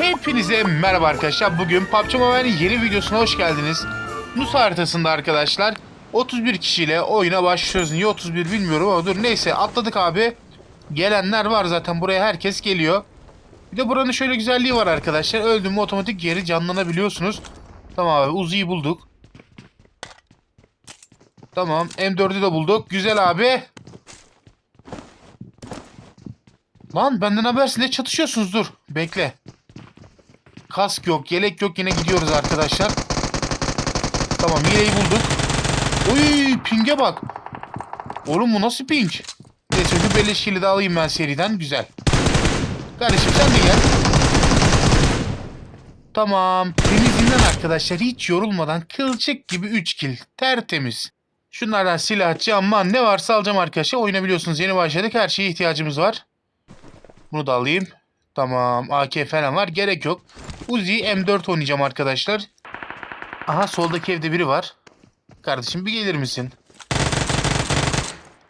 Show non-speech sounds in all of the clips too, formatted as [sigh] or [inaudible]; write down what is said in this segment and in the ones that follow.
Hepinize merhaba arkadaşlar. Bugün PUBG Mobile'in yeni videosuna hoş geldiniz. Nus haritasında arkadaşlar 31 kişiyle oyuna başlıyoruz. Niye 31 bilmiyorum ama dur neyse atladık abi. Gelenler var zaten buraya herkes geliyor. Bir de buranın şöyle güzelliği var arkadaşlar. Öldüm otomatik geri canlanabiliyorsunuz. Tamam abi Uzi'yi bulduk. Tamam M4'ü de bulduk. Güzel abi. Lan benden habersin ne çatışıyorsunuz dur. Bekle. Kask yok, yelek yok yine gidiyoruz arkadaşlar. Tamam yeleği bulduk. Uy pinge bak. Oğlum bu nasıl ping? Neyse şu beleşkili de alayım ben seriden. Güzel. Kardeşim sen de gel. Tamam. Temizinden arkadaşlar hiç yorulmadan kılçık gibi 3 kill. Tertemiz. Şunlardan silah, camman ne varsa alacağım arkadaşlar. Oyuna biliyorsunuz yeni başladık. Her şeye ihtiyacımız var. Bunu da alayım. Tamam. AK falan var. Gerek yok. Uzi M4 oynayacağım arkadaşlar. Aha soldaki evde biri var. Kardeşim bir gelir misin?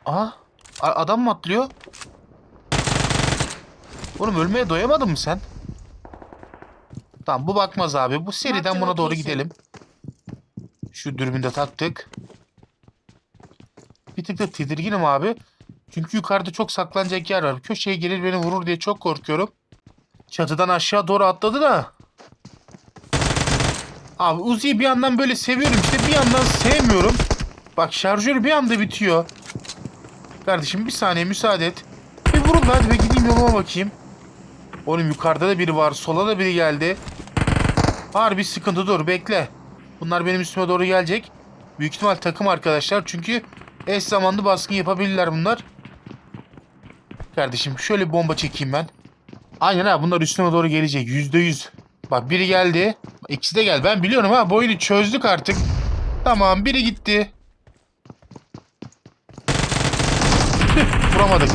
Aha. adam mı atlıyor? Oğlum ölmeye doyamadın mı sen? Tamam bu bakmaz abi. Bu seriden buna doğru gidelim. Şu dürbünü de taktık. Bir tık da tedirginim abi. Çünkü yukarıda çok saklanacak yer var. Köşeye gelir beni vurur diye çok korkuyorum. Çatıdan aşağı doğru atladı da. Abi Uzi'yi bir yandan böyle seviyorum işte bir yandan sevmiyorum. Bak şarjör bir anda bitiyor. Kardeşim bir saniye müsaade et. Bir vurun da hadi be gideyim yoluma bakayım. Oğlum yukarıda da biri var. Sola da biri geldi. Harbi sıkıntı dur bekle. Bunlar benim üstüme doğru gelecek. Büyük ihtimal takım arkadaşlar. Çünkü eş zamanlı baskın yapabilirler bunlar. Kardeşim şöyle bomba çekeyim ben. Aynen ha bunlar üstüme doğru gelecek. Yüzde yüz. Bak biri geldi. İkisi de geldi. Ben biliyorum ha bu oyunu çözdük artık. Tamam biri gitti. Tüh, vuramadık.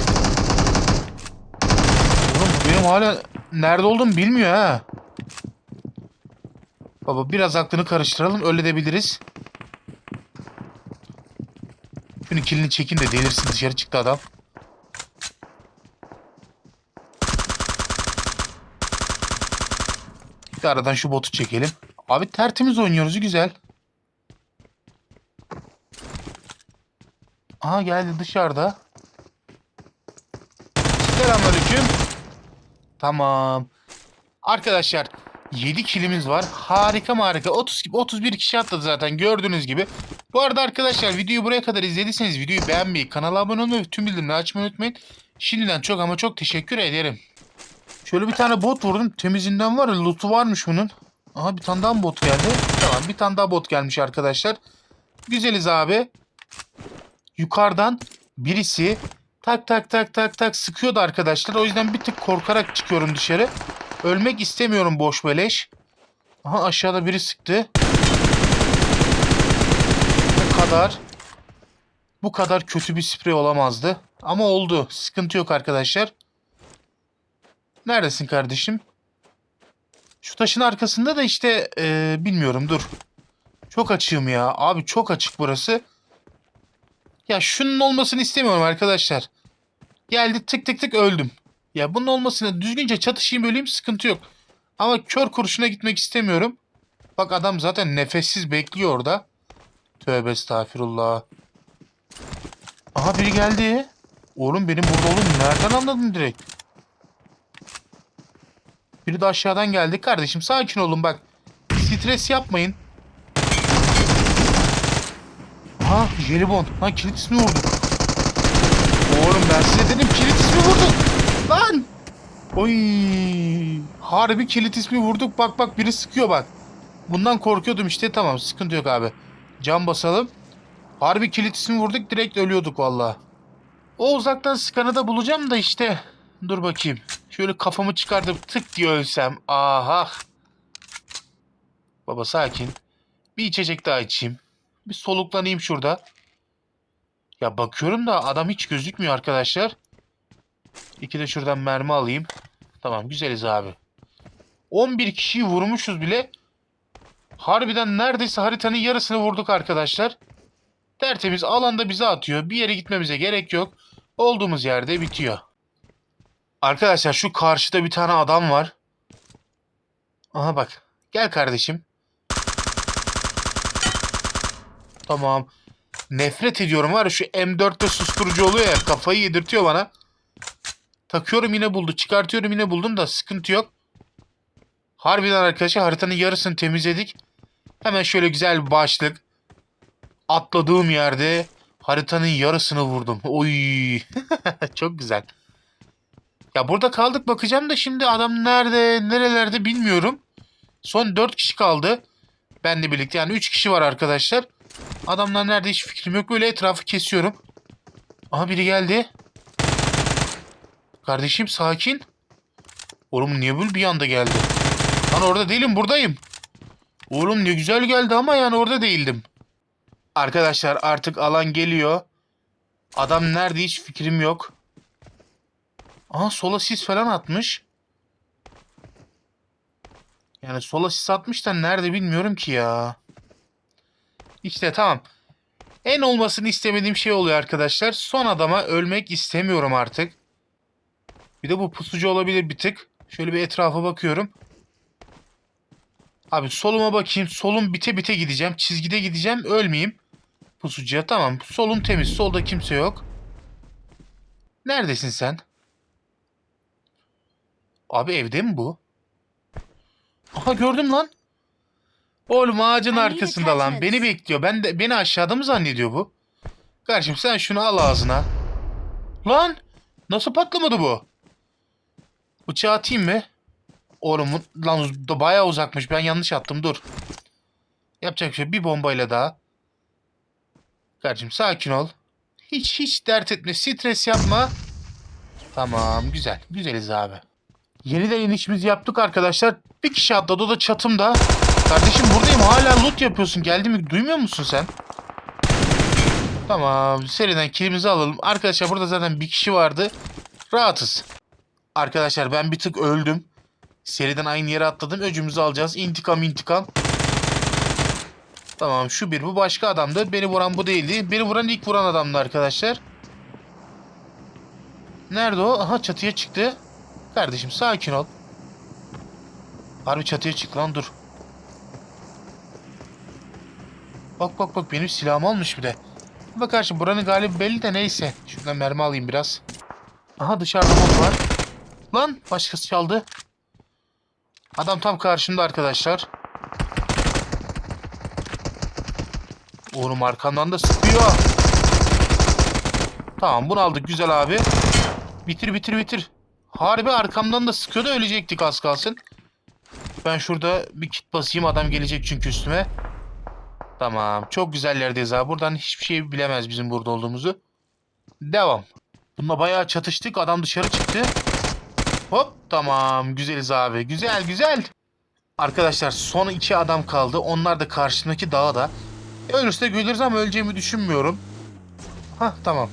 Oğlum benim hala nerede olduğumu bilmiyor ha. Baba biraz aklını karıştıralım öyle de biliriz. Şunu kilini çekin de delirsin dışarı çıktı adam. De aradan şu botu çekelim. Abi tertemiz oynuyoruz güzel. Aha geldi dışarıda. Selamünaleyküm. Tamam. Arkadaşlar 7 kilimiz var. Harika harika. 30 gibi 31 kişi atladı zaten gördüğünüz gibi. Bu arada arkadaşlar videoyu buraya kadar izlediyseniz videoyu beğenmeyi, kanala abone olmayı tüm bildirimleri açmayı unutmayın. Şimdiden çok ama çok teşekkür ederim. Şöyle bir tane bot vurdum. Temizinden var ya loot'u varmış bunun. Aha bir tane daha bot geldi. Tamam bir tane daha bot gelmiş arkadaşlar. Güzeliz abi. Yukarıdan birisi tak tak tak tak tak sıkıyordu arkadaşlar. O yüzden bir tık korkarak çıkıyorum dışarı. Ölmek istemiyorum boş beleş. Aha aşağıda biri sıktı. Bu kadar. Bu kadar kötü bir sprey olamazdı. Ama oldu. Sıkıntı yok arkadaşlar. Neredesin kardeşim? Şu taşın arkasında da işte eee, bilmiyorum dur. Çok açığım ya. Abi çok açık burası. Ya şunun olmasını istemiyorum arkadaşlar. Geldi tık tık tık öldüm. Ya bunun olmasına düzgünce çatışayım öleyim sıkıntı yok. Ama kör kurşuna gitmek istemiyorum. Bak adam zaten nefessiz bekliyor orada. Tövbe estağfirullah. Aha biri geldi. Oğlum benim burada oğlum nereden anladın direkt? Biri de aşağıdan geldi. Kardeşim sakin olun bak. Stres yapmayın. Ha jelibon. Ha kilit ismi vurduk. Oğlum ben size dedim kilit ismi vurduk. Lan. Oy. Harbi kilit ismi vurduk. Bak bak biri sıkıyor bak. Bundan korkuyordum işte tamam sıkıntı yok abi. Cam basalım. Harbi kilit ismi vurduk direkt ölüyorduk valla. O uzaktan sıkanı da bulacağım da işte. Dur bakayım. Şöyle kafamı çıkartıp tık diye ölsem. Aha. Baba sakin. Bir içecek daha içeyim. Bir soluklanayım şurada. Ya bakıyorum da adam hiç gözükmüyor arkadaşlar. İki de şuradan mermi alayım. Tamam güzeliz abi. 11 kişiyi vurmuşuz bile. Harbiden neredeyse haritanın yarısını vurduk arkadaşlar. Tertemiz alanda bize atıyor. Bir yere gitmemize gerek yok. Olduğumuz yerde bitiyor. Arkadaşlar şu karşıda bir tane adam var. Aha bak. Gel kardeşim. Tamam. Nefret ediyorum var ya şu M4'te susturucu oluyor ya kafayı yedirtiyor bana. Takıyorum yine buldu. Çıkartıyorum yine buldum da sıkıntı yok. Harbiden arkadaşlar haritanın yarısını temizledik. Hemen şöyle güzel bir başlık. Atladığım yerde haritanın yarısını vurdum. Oy. [laughs] Çok güzel. Ya burada kaldık bakacağım da şimdi adam nerede, nerelerde bilmiyorum. Son 4 kişi kaldı. Benle birlikte yani 3 kişi var arkadaşlar. Adamlar nerede hiç fikrim yok. Böyle etrafı kesiyorum. Aha biri geldi. Kardeşim sakin. Oğlum niye böyle bir anda geldi? Lan orada değilim buradayım. Oğlum ne güzel geldi ama yani orada değildim. Arkadaşlar artık alan geliyor. Adam nerede hiç fikrim yok. Aha sola sis falan atmış. Yani sola sis atmış da nerede bilmiyorum ki ya. İşte tamam. En olmasını istemediğim şey oluyor arkadaşlar. Son adama ölmek istemiyorum artık. Bir de bu pusucu olabilir bir tık. Şöyle bir etrafa bakıyorum. Abi soluma bakayım. Solum bite bite gideceğim. Çizgide gideceğim. Ölmeyeyim. Pusucuya tamam. Solum temiz. Solda kimse yok. Neredesin sen? Abi evde mi bu? Aha gördüm lan. Oğlum ağacın need arkasında lan. Beni bekliyor. Ben de beni aşağıda mı zannediyor bu? Kardeşim sen şunu al ağzına. Lan nasıl patlamadı bu? Bıçağı atayım mı? Oğlum lan da bayağı uzakmış. Ben yanlış attım. Dur. Yapacak bir şey. Bir bombayla daha. Kardeşim sakin ol. Hiç hiç dert etme. Stres yapma. Tamam güzel. Güzeliz abi. Yeniden inişimizi yaptık arkadaşlar. Bir kişi atladı o da çatımda. Kardeşim buradayım hala loot yapıyorsun. Geldi mi duymuyor musun sen? Tamam seriden kilimizi alalım. Arkadaşlar burada zaten bir kişi vardı. Rahatız. Arkadaşlar ben bir tık öldüm. Seriden aynı yere atladım. Öcümüzü alacağız. İntikam intikam. Tamam şu bir bu başka adamdı. Beni vuran bu değildi. Beni vuran ilk vuran adamdı arkadaşlar. Nerede o? Aha çatıya çıktı. Kardeşim sakin ol. Harbi çatıya çık lan dur. Bak bak bak benim silahımı almış bir de. Bak kardeşim buranın galibi belli de neyse. Şuradan mermi alayım biraz. Aha dışarıda bot var. Lan başkası çaldı. Adam tam karşımda arkadaşlar. Oğlum arkamdan da sıkıyor. Tamam bunu aldık güzel abi. Bitir bitir bitir. Harbi arkamdan da sıkıyordu ölecektik az kalsın. Ben şurada bir kit basayım adam gelecek çünkü üstüme. Tamam çok güzel yerdeyiz abi. Buradan hiçbir şey bilemez bizim burada olduğumuzu. Devam. Bununla bayağı çatıştık. Adam dışarı çıktı. Hop tamam güzeliz abi. Güzel güzel. Arkadaşlar son iki adam kaldı. Onlar da karşımdaki dağda. E, ölürse görürüz ama öleceğimi düşünmüyorum. Hah tamam.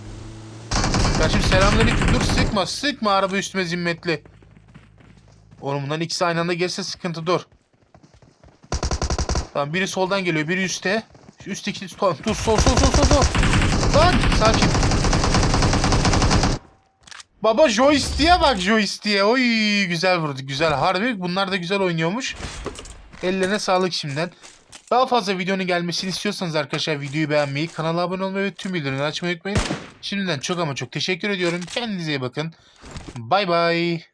Kardeşim selamünaleyküm. Dur sıkma sıkma araba üstüme zimmetli. Oğlum bunların ikisi aynı anda gelirse sıkıntı dur. Tamam biri soldan geliyor biri üstte. Şu üstteki dur sol sol sol sol sol. Lan sakin. Baba joystick'e bak joystick'e. Oy güzel vurdu güzel harbi. Bunlar da güzel oynuyormuş. Ellerine sağlık şimdiden. Daha fazla videonun gelmesini istiyorsanız arkadaşlar videoyu beğenmeyi, kanala abone olmayı ve tüm bildirimleri açmayı unutmayın. Şimdiden çok ama çok teşekkür ediyorum. Kendinize iyi bakın. Bay bay.